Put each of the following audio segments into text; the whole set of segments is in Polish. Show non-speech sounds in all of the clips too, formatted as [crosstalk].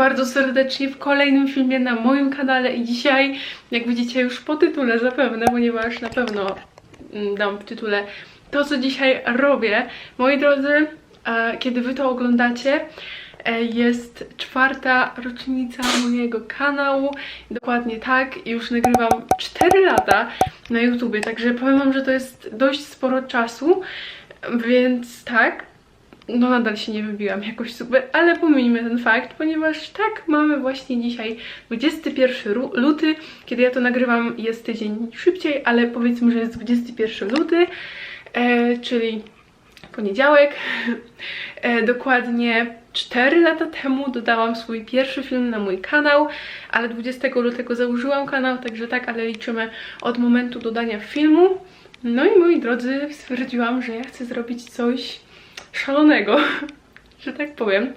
bardzo serdecznie w kolejnym filmie na moim kanale i dzisiaj, jak widzicie już po tytule zapewne, ponieważ na pewno mm, dam w tytule to, co dzisiaj robię. Moi drodzy, kiedy wy to oglądacie, e, jest czwarta rocznica mojego kanału. Dokładnie tak, już nagrywam 4 lata na YouTubie, także powiem wam, że to jest dość sporo czasu, więc tak, no nadal się nie wybiłam jakoś super, ale pomijmy ten fakt, ponieważ tak, mamy właśnie dzisiaj 21 ru- luty, kiedy ja to nagrywam jest tydzień szybciej, ale powiedzmy, że jest 21 luty, e, czyli poniedziałek. [laughs] E, dokładnie 4 lata temu dodałam swój pierwszy film na mój kanał, ale 20 lutego założyłam kanał, także tak, ale liczymy od momentu dodania filmu. No i moi drodzy, stwierdziłam, że ja chcę zrobić coś szalonego, [laughs] że tak powiem.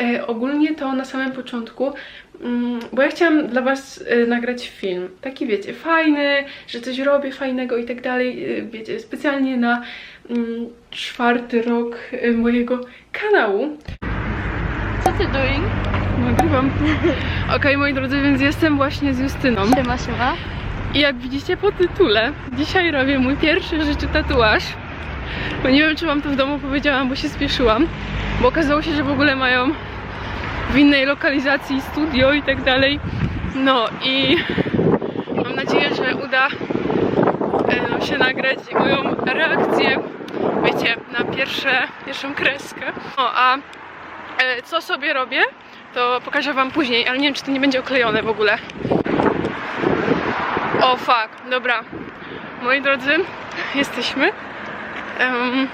E, ogólnie to na samym początku, mm, bo ja chciałam dla Was e, nagrać film, taki wiecie, fajny, że coś robię fajnego i tak dalej, e, wiecie, specjalnie na mm, czwarty rok e, mojego kanału. Co ty doing? Nagrywam. [laughs] Okej, moi drodzy, więc jestem właśnie z Justyną. Siema, siema. I jak widzicie po tytule, dzisiaj robię mój pierwszy w życiu tatuaż. Bo nie wiem, czy wam to w domu powiedziałam, bo się spieszyłam. Bo okazało się, że w ogóle mają w innej lokalizacji studio i tak dalej. No i mam nadzieję, że uda się nagrać moją reakcję, wiecie, na pierwsze, pierwszą kreskę. No a e, co sobie robię, to pokażę wam później, ale nie wiem, czy to nie będzie oklejone w ogóle. O fuck, dobra. Moi drodzy, jesteśmy. Em,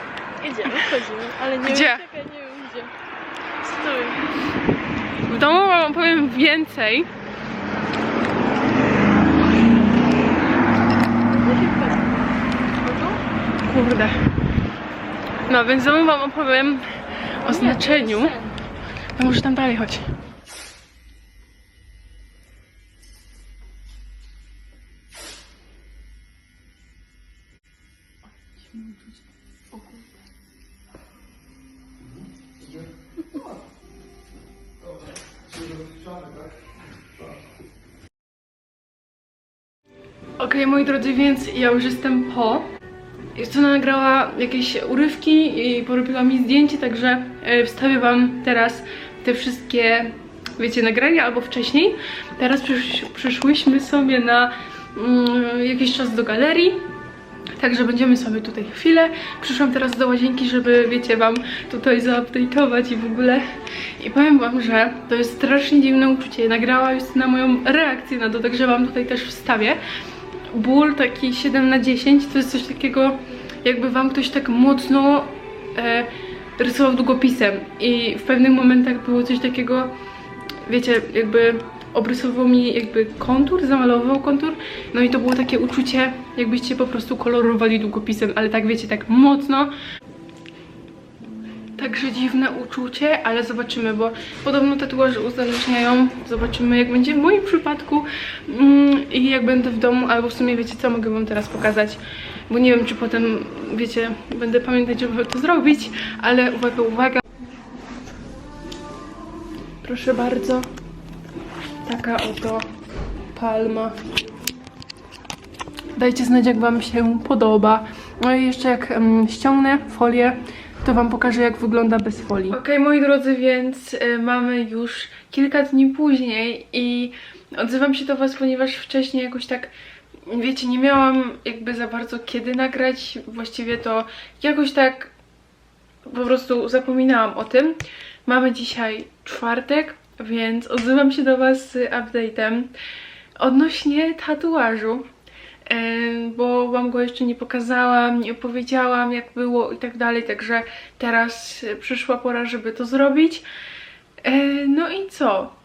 Idziemy, wchodzimy, ale nie Gdzie? wiem, czekaj, nie wiem gdzie. Stój. w domu wam powiem więcej. Kurde. No, więc w domu wam opowiem o znaczeniu. No może tam dalej chodź. Okej, moi drodzy, więc ja już jestem po. Justyna nagrała jakieś urywki i porobiła mi zdjęcie, także e, wstawię wam teraz te wszystkie, wiecie, nagrania albo wcześniej. Teraz przysz, przyszłyśmy sobie na mm, jakiś czas do galerii. Także będziemy sobie tutaj chwilę. Przyszłam teraz do łazienki, żeby, wiecie, wam tutaj zaupdate'ować i w ogóle. I powiem wam, że to jest strasznie dziwne uczucie. Nagrała Justyna moją reakcję na to, także wam tutaj też wstawię ból taki 7 na 10 to jest coś takiego, jakby wam ktoś tak mocno e, rysował długopisem i w pewnych momentach było coś takiego, wiecie, jakby obrysował mi jakby kontur, zamalował kontur, no i to było takie uczucie, jakbyście po prostu kolorowali długopisem, ale tak wiecie, tak mocno. Także dziwne uczucie, ale zobaczymy, bo podobno tatuaże uzależniają. Zobaczymy, jak będzie w moim przypadku mm, i jak będę w domu, albo w sumie wiecie co, mogę wam teraz pokazać, bo nie wiem, czy potem, wiecie, będę pamiętać, żeby to zrobić, ale uwaga, uwaga. Proszę bardzo, taka oto palma. Dajcie znać, jak Wam się podoba. No i jeszcze jak um, ściągnę folię, to Wam pokażę, jak wygląda bez folii. Okej, moi drodzy, więc y, mamy już kilka dni później i odzywam się do Was, ponieważ wcześniej jakoś tak, wiecie, nie miałam jakby za bardzo kiedy nagrać. Właściwie to jakoś tak po prostu zapominałam o tym. Mamy dzisiaj czwartek, więc odzywam się do Was z update'em odnośnie tatuażu. Bo wam go jeszcze nie pokazałam, nie opowiedziałam jak było i tak dalej, także teraz przyszła pora, żeby to zrobić. E, No i co?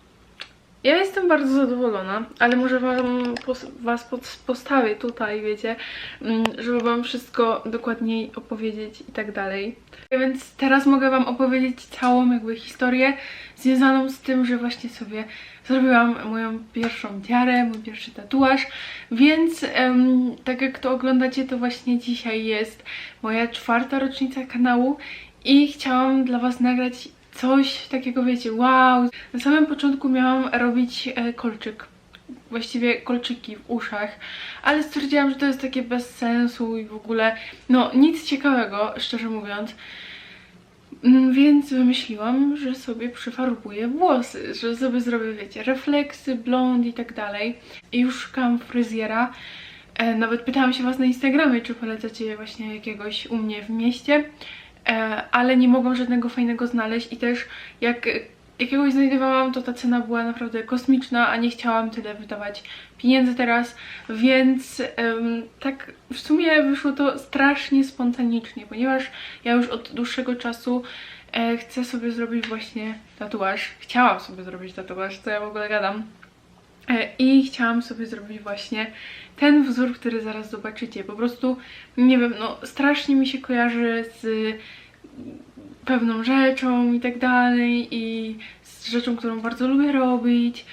Ja jestem bardzo zadowolona, ale może wam pos was pod- postawię tutaj, wiecie, mm, żeby wam wszystko dokładniej opowiedzieć i tak dalej. Więc teraz mogę wam opowiedzieć całą jakby historię związaną z tym, że właśnie sobie zrobiłam moją pierwszą tiarę, mój pierwszy tatuaż, więc em, tak jak to oglądacie, to właśnie dzisiaj jest moja czwarta rocznica kanału i chciałam dla was nagrać coś takiego, wiecie, wow. Na samym początku miałam robić e, kolczyk, właściwie kolczyki w uszach, ale stwierdziłam, że to jest takie bez sensu i w ogóle, no nic ciekawego, szczerze mówiąc. Mm, Więc wymyśliłam, że sobie przyfarbuję włosy, że sobie zrobię, wiecie, refleksy, blond i tak dalej. I już szukałam fryzjera. E, nawet pytałam się Was na Instagramie, czy polecacie właśnie jakiegoś u mnie w mieście, ale nie mogłam żadnego fajnego znaleźć i też jak e, jakiegoś znajdowałam, to ta cena była naprawdę kosmiczna, a nie chciałam tyle wydawać pieniędzy teraz, więc tak w sumie wyszło to strasznie spontanicznie, ponieważ ja już od dłuższego czasu e, chcę sobie zrobić właśnie tatuaż. Chciałam sobie zrobić tatuaż, co ja w ogóle gadam. E, I chciałam sobie zrobić właśnie ten wzór, który zaraz zobaczycie. Po prostu, nie wiem, no strasznie mi się kojarzy z pewną rzeczą i tak dalej i z rzeczą, którą bardzo lubię robić.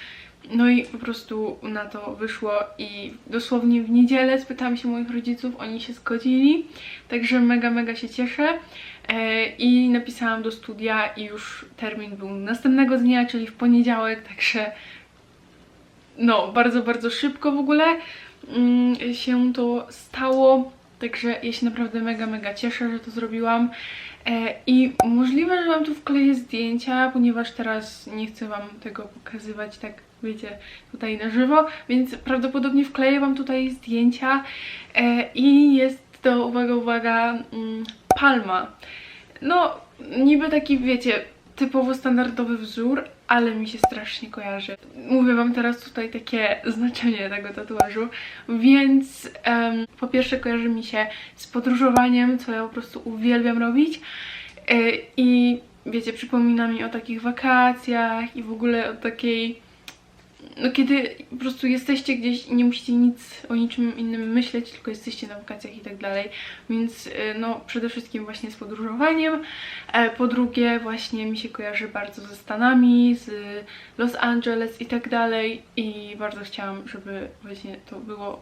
No i po prostu na to wyszło i dosłownie w niedzielę spytałam się moich rodziców, oni się zgodzili, także mega, mega się cieszę. E, I napisałam do studia i już termin był następnego dnia, czyli w poniedziałek, także no, bardzo, bardzo szybko w ogóle mm, się to stało. Także ja się naprawdę mega, mega cieszę, że to zrobiłam. E, I możliwe, że Wam tu wkleję zdjęcia, ponieważ teraz nie chcę Wam tego pokazywać tak, wiecie, tutaj na żywo, więc prawdopodobnie wkleję Wam tutaj zdjęcia. E, I jest to, uwaga, uwaga, mm, palma. No, niby taki, wiecie, typowo standardowy wzór, ale mi się strasznie kojarzy. Mówię wam teraz tutaj takie znaczenie tego tatuażu, więc em, po pierwsze kojarzy mi się z podróżowaniem, co ja po prostu uwielbiam robić e, i wiecie, przypomina mi o takich wakacjach i w ogóle o takiej no kiedy po prostu jesteście gdzieś i nie musicie nic o niczym innym myśleć, tylko jesteście na wakacjach i tak dalej, więc y, no przede wszystkim właśnie z podróżowaniem. E, Po drugie właśnie mi się kojarzy bardzo ze Stanami, z Los Angeles i tak dalej i bardzo chciałam, żeby właśnie to było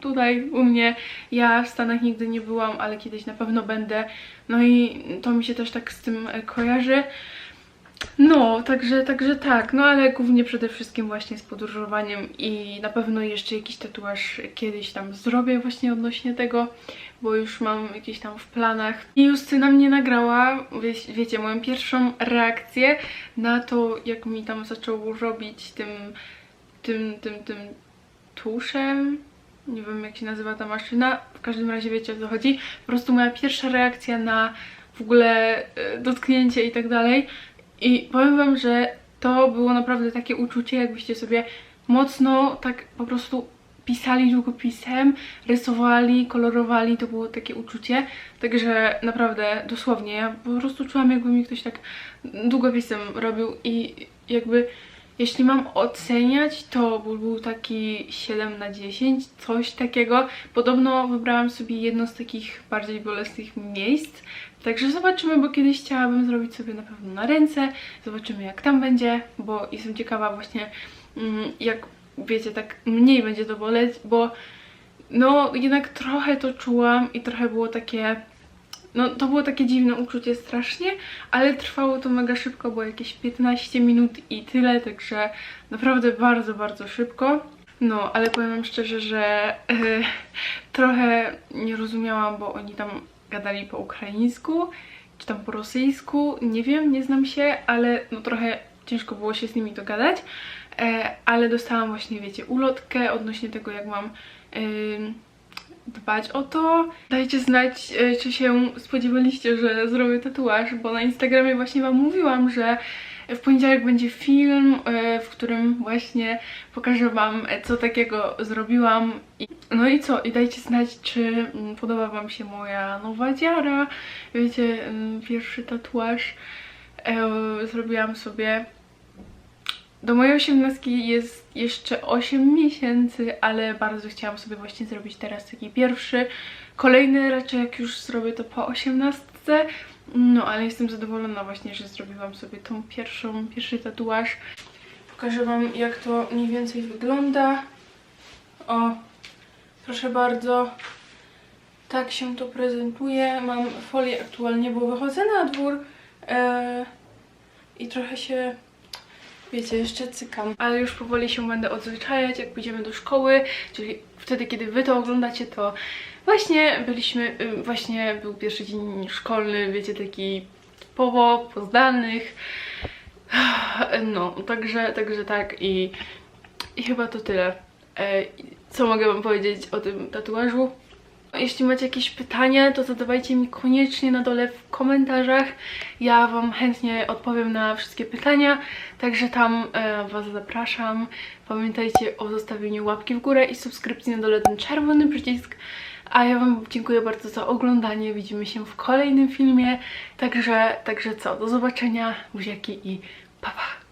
tutaj u mnie. Ja w Stanach nigdy nie byłam, ale kiedyś na pewno będę. No i to mi się też tak z tym e, kojarzy. No, także, także tak, no ale głównie przede wszystkim właśnie z podróżowaniem i na pewno jeszcze jakiś tatuaż kiedyś tam zrobię właśnie odnośnie tego, bo już mam jakieś tam w planach. I Justyna mnie nagrała, wie, wiecie, moją pierwszą reakcję na to, jak mi tam zaczął robić tym, tym, tym, tym tuszem, nie wiem jak się nazywa ta maszyna, w każdym razie wiecie o co chodzi. Po prostu moja pierwsza reakcja na w ogóle e, dotknięcie i tak dalej. I powiem wam, że to było naprawdę takie uczucie, jakbyście sobie mocno tak po prostu pisali długopisem, rysowali, kolorowali, to było takie uczucie. Także naprawdę, dosłownie, ja po prostu czułam, jakby mi ktoś tak długopisem robił i jakby jeśli mam oceniać, to był taki 7 na 10, coś takiego. Podobno wybrałam sobie jedno z takich bardziej bolesnych miejsc. Także zobaczymy, bo kiedyś chciałabym zrobić sobie na pewno na ręce. Zobaczymy jak tam będzie, bo jestem ciekawa właśnie mm, jak wiecie, tak mniej będzie to boleć, bo no jednak trochę to czułam i trochę było takie no to było takie dziwne uczucie strasznie, ale trwało to mega szybko, było jakieś 15 minut i tyle, także naprawdę bardzo, bardzo szybko. No, ale powiem wam szczerze, że e, trochę nie rozumiałam, bo oni tam gadali po ukraińsku, czy tam po rosyjsku, nie wiem, nie znam się, ale no trochę ciężko było się z nimi dogadać, e, ale dostałam właśnie, wiecie, ulotkę odnośnie tego, jak mam ym, dbać o to. Dajcie znać, e, czy się spodziewaliście, że zrobię tatuaż, bo na Instagramie właśnie wam mówiłam, że w poniedziałek będzie film, e, w którym właśnie pokażę wam, e, co takiego zrobiłam. No i co? I dajcie znać, czy mm, podoba wam się moja nowa dziara. Wiecie, mm, pierwszy tatuaż zrobiłam sobie do mojej osiemnastki jest jeszcze 8 miesięcy, ale bardzo chciałam sobie właśnie zrobić teraz taki pierwszy. Kolejny raczej jak już zrobię to po osiemnastce. No, ale jestem zadowolona właśnie, że zrobiłam sobie tą pierwszą, pierwszy tatuaż. Pokażę wam jak to mniej więcej wygląda. O, proszę bardzo. Tak się to prezentuje. Mam folię aktualnie, bo wychodzę na dwór. Eee, i trochę się, wiecie, jeszcze cykam. Ale już powoli się będę odzwyczajać, jak pójdziemy do szkoły, czyli wtedy, kiedy wy to oglądacie, to właśnie byliśmy, y, właśnie był pierwszy dzień szkolny, wiecie, taki typowo, po zdalnych. [sighs] No, także, także tak i, i chyba to tyle. E, Co mogę wam powiedzieć o tym tatuażu? Jeśli macie jakieś pytania, to zadawajcie mi koniecznie na dole w komentarzach. Ja Wam chętnie odpowiem na wszystkie pytania, także tam e, Was zapraszam. Pamiętajcie o zostawieniu łapki w górę i subskrypcji na dole ten czerwony przycisk. A ja Wam dziękuję bardzo za oglądanie. Widzimy się w kolejnym filmie. Także, także co, do zobaczenia, buziaki i pa pa!